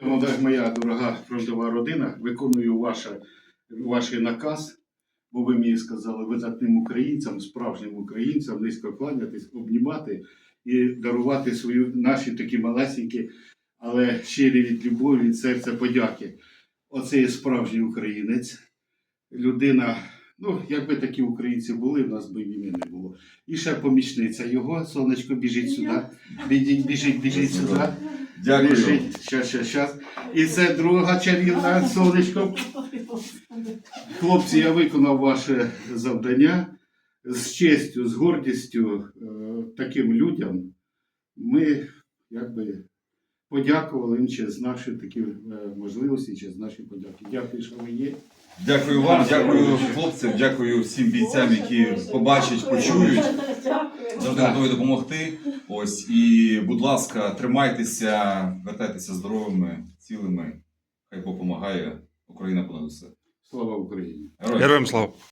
Ну, так, моя дорога фронтова родина, виконую ваше, ваш наказ, бо ви мені сказали видатним українцям, справжнім українцям, низько кланятись, обнімати і дарувати свою наші такі малесенькі, але щирі від любові, від серця подяки. Оце є справжній українець, людина. Ну, якби такі українці були, в нас би війни не було. І ще помічниця його, сонечко, біжить сюди. Біжить, біжить, біжить сюди. Дякую. Біжить. Щас, щас, щас. І це друга чарівна сонечко. Хлопці, я виконав ваше завдання з честю, з гордістю е, таким людям. Ми якби подякували їм через наші такі е, можливості, через наші подяки. Дякую, що ви є. Дякую вам, дякую хлопцям, дякую всім бійцям, які побачать, почують. Завжди готові допомогти. Ось і, будь ласка, тримайтеся, вертайтеся здоровими, цілими. Хай Бог допомагає. Україна понад усе. Слава Україні! Героям Героям слава!